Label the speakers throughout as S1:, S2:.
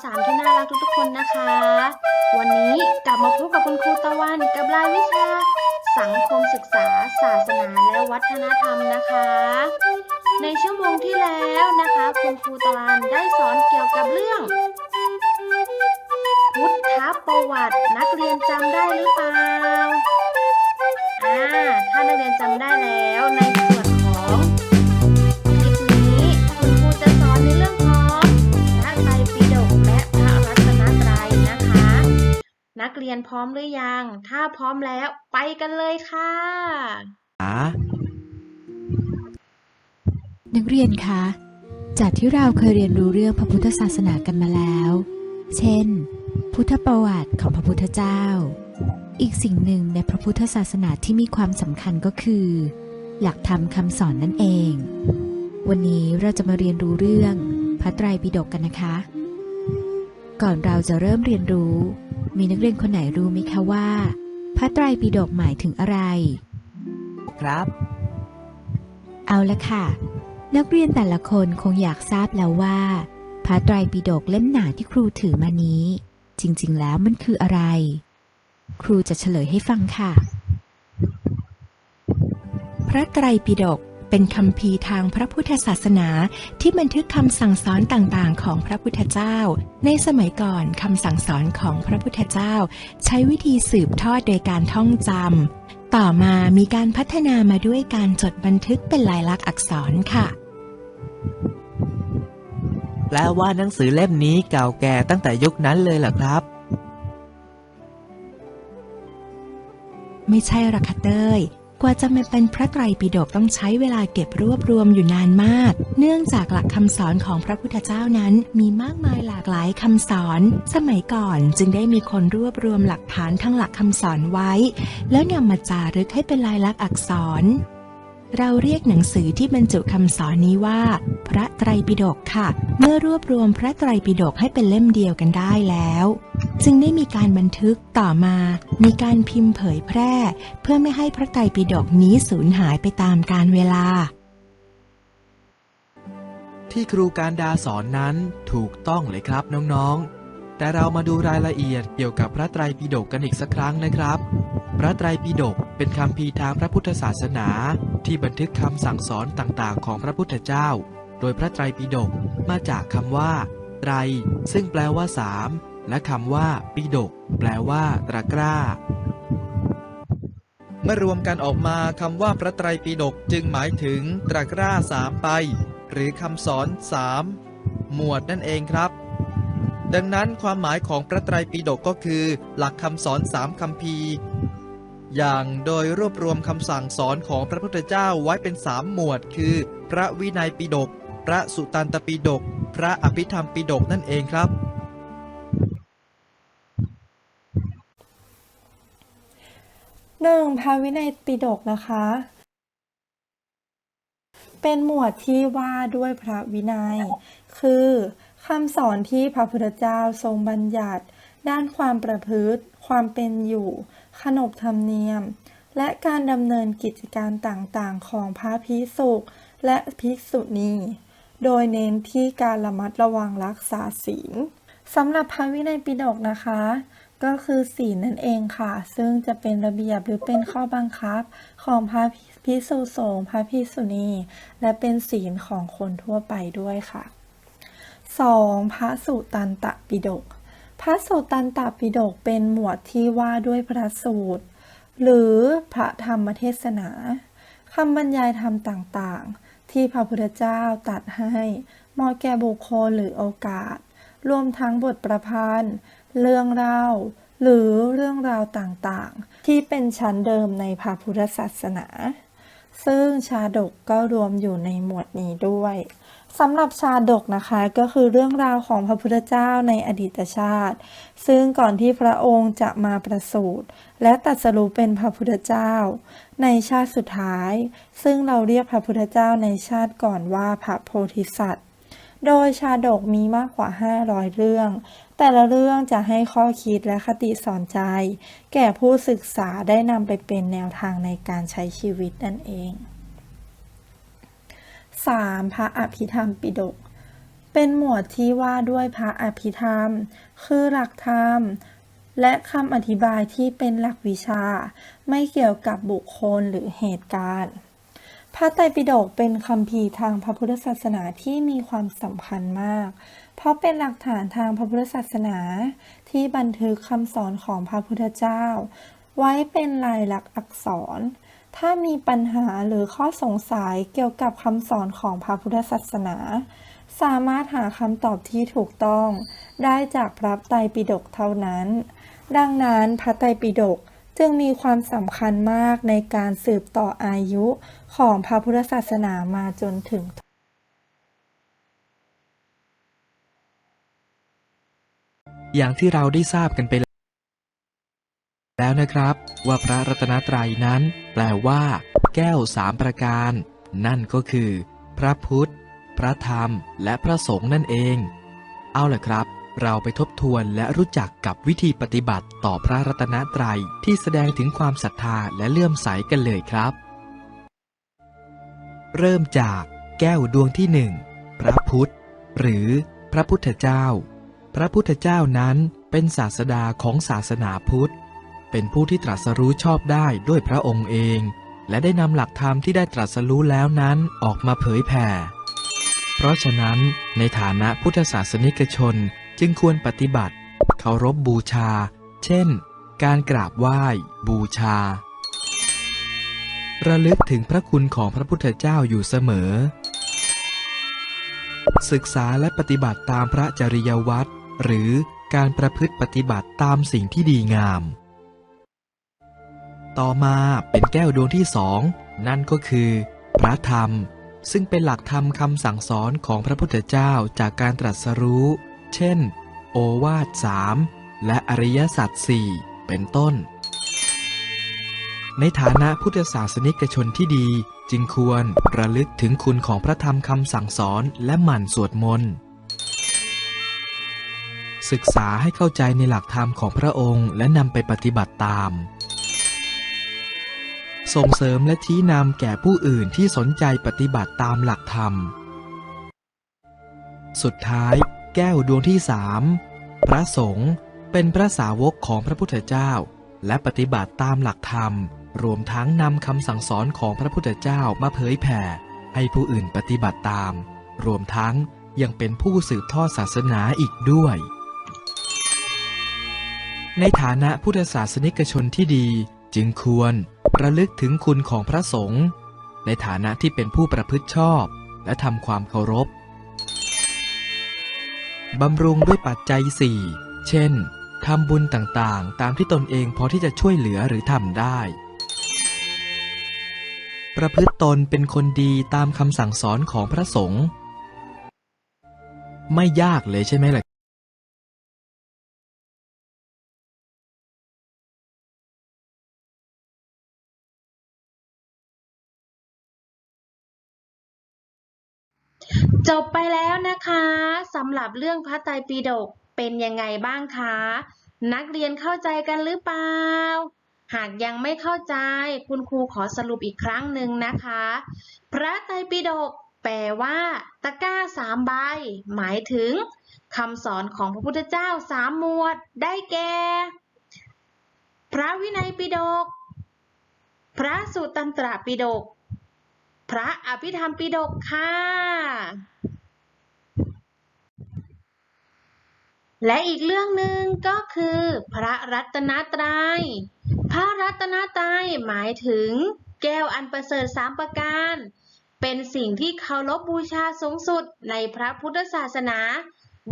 S1: .3 ที่น่ารักทุกๆคนนะคะ วันนี้กลับมาพบกับคุณครูตะวันกับรายวิชา สังคมศึกษา ศาสนาและวัฒนธรรมนะคะ ในชั่วโมงที่แล้วนะคะ คุณครูตะวันได้สอนเกี่ยวกับเรื่อง พุทธประวัตินักเรียนจำได้หรือเปล่าอ่าถ้านักเรียนจำได้แล้วใน นักเรียนพร้อมหรือยัง ถ้าพร้อมแล้วไปกันเลยค่ะ
S2: นักเรียนคะ จากที่เราเคยเรียนรู้เรื่องพระพุทธศาสนากันมาแล้ว เช่น พุทธประวัติของพระพุทธเจ้า อีกสิ่งหนึ่งในพระพุทธศาสนาที่มีความสำคัญก็คือ หลักธรรมคำสอนนั่นเอง วันนี้เราจะมาเรียนรู้เรื่องพระไตรปิฎกกันนะคะ ก่อนเราจะเริ่มเรียนรู้ มีนักเรียนคนไหนรู้ไหมคะว่า พระไตรปิฎกหมายถึงอะไร
S3: ครับ
S2: เอาละค่ะ นักเรียนแต่ละคนคงอยากทราบแล้วว่า พระไตรปิฎกเล่มหนาที่ครูถือมานี้ จริง ๆ แล้วมันคืออะไร ครูจะเฉลยให้ฟังค่ะ
S4: พระไตรปิฎก เป็นคำพีร์ทางพระพุทธศาสนาที่บันทึกคำสั่งสอนต่างๆ ของพระพุทธเจ้า ในสมัยก่อนคำสั่งสอนของพระพุทธเจ้า ใช้วิธีสืบทอดโดยการท่องจำต่อมามีการพัฒนามาด้วยการจดบันทึกเป็นลายลักษณ์อักษรค่ะ
S3: แปลว่าหนังสือเล่มนี้เก่าแก่ตั้งแต่ยุคนั้นเลยเหรอครับ
S4: ไม่ใช่หรอกค่ะเต้ย กว่าจะมาเป็นพระไตรปิฎกต้องใช้เวลาเก็บรวบรวมอยู่นานมาก เนื่องจากหลักคำสอนของพระพุทธเจ้านั้นมีมากมายหลากหลายคำสอน สมัยก่อนจึงได้มีคนรวบรวมหลักฐานทั้งหลักคำสอนไว้ แล้วนำมาจารึกให้เป็นลายลักษณ์อักษรเราเรียกหนังสือที่บรรจุคำสอนนี้ว่า พระไตรปิฎกค่ะ เมื่อรวบรวมพระไตรปิฎกให้เป็นเล่มเดียวกันได้แล้ว จึงได้มีการบันทึกต่อมามีการพิมพ์เผยแพร่ เพื่อไม่ให้พระไตรปิฎกนี้สูญหายไปตามกาลเวลา
S3: ที่ครูการดาสอนนั้นถูกต้องเลยครับน้องๆ แต่เรามาดูรายละเอียดเกี่ยวกับพระไตรปิฎกกันอีกสักครั้งนะครับ พระไตรปิฎกเป็นคำพีทางพระพุทธศาสนา ที่บันทึกคำสั่งสอนต่างๆ ของพระพุทธเจ้า โดยพระไตรปิฎกมาจากคำว่า ไตร ซึ่งแปลว่าสาม และคำว่า ปิฎกแปลว่าตะกร้า เมื่อรวมกันออกมาคำว่าพระไตรปิฎกจึงหมายถึงตะกร้าสามไป หรือคำสอนสามหมวดนั่นเองครับ ดังนั้นความหมายของพระไตรปิฎกก็คือ หลักคำสอนสามคำพีอย่างโดยรวบรวมคำสั่งสอนของพระพุทธเจ้าไว้เป็นสามหมวด คือ พระวินัยปิฎกพระสุตันตปิฎกพระอภิธรรมปิฎกนั่นเองครับ
S5: หนึ่งพระวินัยปิฎกนะคะ เป็นหมวดที่ว่าด้วยพระวินัย คือคำสอนที่พระพุทธเจ้าทรงบัญญัติ ด้านความประพฤติ ความเป็นอยู่ ขนบธรรมเนียม และการดำเนินกิจการต่างๆ ของพระภิกษุและภิกษุณีโดยเน้นที่การระมัดระวังรักษาศีลสำหรับพระวินัยปิฎกนะคะ ก็คือศีลนั่นเองค่ะ ซึ่งจะเป็นระเบียบหรือเป็นข้อบังคับของพระพิสุสงฆ์พระพิสุณี และเป็นศีลของคนทั่วไปด้วยค่ะ 2. พระสุตันตปิฎกพระสุตันตปิฎกเป็นหมวดที่ว่าด้วยพระสูตร หรือพระธรรมเทศนาคำบรรยายธรรมต่างๆ ที่พระพุทธเจ้าตัดให้เหมาะแก่บุคคลหรือโอกาส รวมทั้งบทประพันธ์ เรื่องเล่า หรือเรื่องราวต่างๆ ที่เป็นชั้นเดิมในพระพุทธศาสนา ซึ่งชาดกก็รวมอยู่ในหมวดนี้ด้วยสำหรับชาดกนะคะก็คือเรื่องราวของพระพุทธเจ้าในอดีตชาติ ซึ่งก่อนที่พระองค์จะมาประสูติและตรัสรู้เป็นพระพุทธเจ้า ในชาติสุดท้าย ซึ่งเราเรียกพระพุทธเจ้าในชาติก่อนว่าพระโพธิสัตว์ โดยชาดกมีมากกว่า 500 เรื่อง แต่ละเรื่องจะให้ข้อคิดและคติสอนใจ แก่ผู้ศึกษาได้นำไปเป็นแนวทางในการใช้ชีวิตนั่นเอง 3. พระอภิธรรมปิฎกเป็นหมวดที่ว่าด้วยพระอภิธรรม คือหลักธรรม และคำอธิบายที่เป็นหลักวิชา ไม่เกี่ยวกับบุคคลหรือเหตุการณ์ พระไตรปิฎกเป็นคัมภีร์ทางพระพุทธศาสนาที่มีความสำคัญมาก เพราะเป็นหลักฐานทางพระพุทธศาสนา ที่บันทึกคำสอนของพระพุทธเจ้า ไว้เป็นลายลักษณ์อักษร ถ้ามีปัญหาหรือข้อสงสัยเกี่ยวกับคำสอนของพระพุทธศาสนา สามารถหาคำตอบที่ถูกต้อง ได้จากพระไตรปิฎกเท่านั้น ดังนั้นพระไตรปิฎก จึงมีความสำคัญมากในการสืบต่ออายุของพระพุทธศาสนามาจนถึง
S3: อย่างที่เราได้ทราบกันไปแล้วนะครับ ว่าพระรัตนตรัยนั้น แปลว่า แก้วสามประการ นั่นก็คือ พระพุทธ พระธรรม และพระสงฆ์นั่นเอง เอาล่ะครับ เราไปทบทวนและรู้จักกับวิธีปฏิบัติต่อพระรัตนตรัยที่แสดงถึงความศรัทธาและเลื่อมใสกันเลยครับ เริ่มจากแก้วดวงที่หนึ่งพระพุทธ หรือพระพุทธเจ้า พระพุทธเจ้านั้นเป็นศาสดาของศาสนาพุทธ เป็นผู้ที่ตรัสรู้ชอบได้ด้วยพระองค์เอง และได้นำหลักธรรมที่ได้ตรัสรู้แล้วนั้นออกมาเผยแผ่ เพราะฉะนั้นในฐานะพุทธศาสนิกชน จึงควรปฏิบัติเคารพบบูชา เช่น การกราบไหว้ บูชา ระลึกถึงพระคุณของพระพุทธเจ้าอยู่เสมอ ศึกษาและปฏิบัติตามพระจริยวัตรหรือการประพฤติปฏิบัติตามสิ่งที่ดีงาม ต่อมาเป็นแก้วดวงที่สองนั่นก็คือ พระธรรม ซึ่งเป็นหลักธรรมคำสั่งสอนของพระพุทธเจ้าจากการตรัสรู้ เช่น โอวาทสามและอริยสัจสี่เป็นต้น ในฐานะพุทธศาสนิกชนที่ดีจึงควรระลึกถึงคุณของพระธรรมคำสั่งสอนและหมั่นสวดมนต์ศึกษาให้เข้าใจในหลักธรรมของพระองค์และนำไปปฏิบัติตาม ส่งเสริมและชี้นำแก่ผู้อื่นที่สนใจปฏิบัติตามหลักธรรม สุดท้าย แก้วดวงที่สามพระสงฆ์เป็นพระสาวกของพระพุทธเจ้า และปฏิบัติตามหลักธรรม รวมทั้งนำคำสั่งสอนของพระพุทธเจ้ามาเผยแผ่ ให้ผู้อื่นปฏิบัติตาม รวมทั้งยังเป็นผู้สืบทอดศาสนาอีกด้วย ในฐานะพุทธศาสนิกชนที่ดีจึงควรระลึกถึงคุณของพระสงฆ์ในฐานะที่เป็นผู้ประพฤติชอบ และทำความเคารพ บำรุงด้วยปัจจัยสี่เช่นทำบุญต่างๆ ตามที่ตนเองพอที่จะช่วยเหลือหรือทำได้ ประพฤติตนเป็นคนดีตามคำสั่งสอนของพระสงฆ์ไม่ยากเลยใช่ไหมล่ะ
S1: จบไปแล้วนะคะสำหรับเรื่องพระไตรปิฎกเป็นยังไงบ้างคะ นักเรียนเข้าใจกันหรือเปล่า หากยังไม่เข้าใจคุณครูขอสรุปอีกครั้งหนึ่งนะคะ พระไตรปิฎกแปลว่า ตะกร้าสามใบ หมายถึงคำสอนของพระพุทธเจ้าสามหมวด ได้แก่ พระวินัยปิฎกพระสุตตันตรปิฎก พระอภิธรรมปิฎกค่ะ และอีกเรื่องหนึ่งก็คือ พระรัตนตรัย พระรัตนตรัยหมายถึง แก้วอันประเสริฐสามประการ เป็นสิ่งที่เคารพบูชาสูงสุดในพระพุทธศาสนา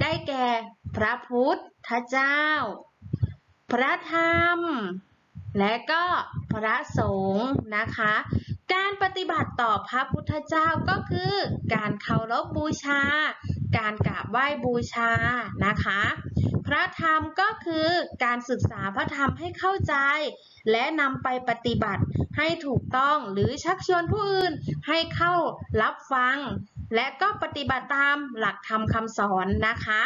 S1: ได้แก่พระพุทธเจ้า พระธรรมและก็พระสงฆ์นะคะ การปฏิบัติต่อพระพุทธเจ้าก็คือ การเคารพบูชา การกราบไหว้บูชานะคะ พระธรรมก็คือการศึกษาพระธรรมให้เข้าใจ และนำไปปฏิบัติให้ถูกต้องหรือชักชวนผู้อื่นให้เข้ารับฟัง และก็ปฏิบัติตามหลักธรรมคำสอนนะคะ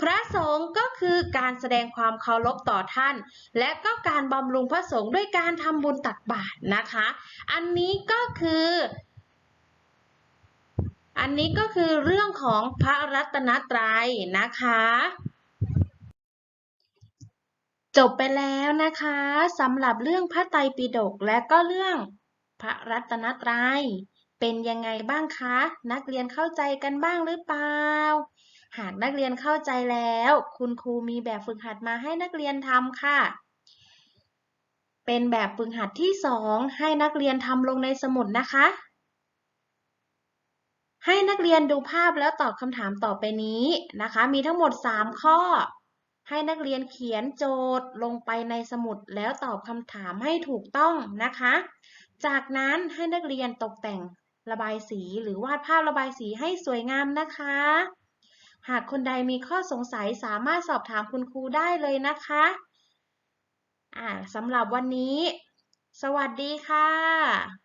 S1: พระสงฆ์ก็คือการแสดงความเคารพต่อท่าน และก็การบำรุงพระสงฆ์ด้วยการทำบุญตักบาตรนะคะ อันนี้ก็คืออันนี้ก็คือเรื่องของพระรัตนตรัยนะคะ จบไปแล้วนะคะสำหรับเรื่องพระไตรปิฎกและก็เรื่องพระรัตนตรัย เป็นยังไงบ้างคะ นักเรียนเข้าใจกันบ้างหรือเปล่า หากนักเรียนเข้าใจแล้ว คุณครูมีแบบฝึกหัดมาให้นักเรียนทำค่ะ เป็นแบบฝึกหัดที่สองให้นักเรียนทำลงในสมุดนะคะ ให้นักเรียนดูภาพแล้วตอบคำถามต่อไปนี้นะคะ มีทั้งหมด 3 ข้อ ให้นักเรียนเขียนโจทย์ลงไปในสมุดแล้วตอบคำถามให้ถูกต้องนะคะจากนั้นให้นักเรียนตกแต่ง ระบายสีหรือวาดภาพระบายสีให้สวยงามนะคะ หากคนใดมีข้อสงสัยสามารถสอบถามคุณครูได้เลยนะคะะสำหรับวันนี้ สวัสดีค่ะ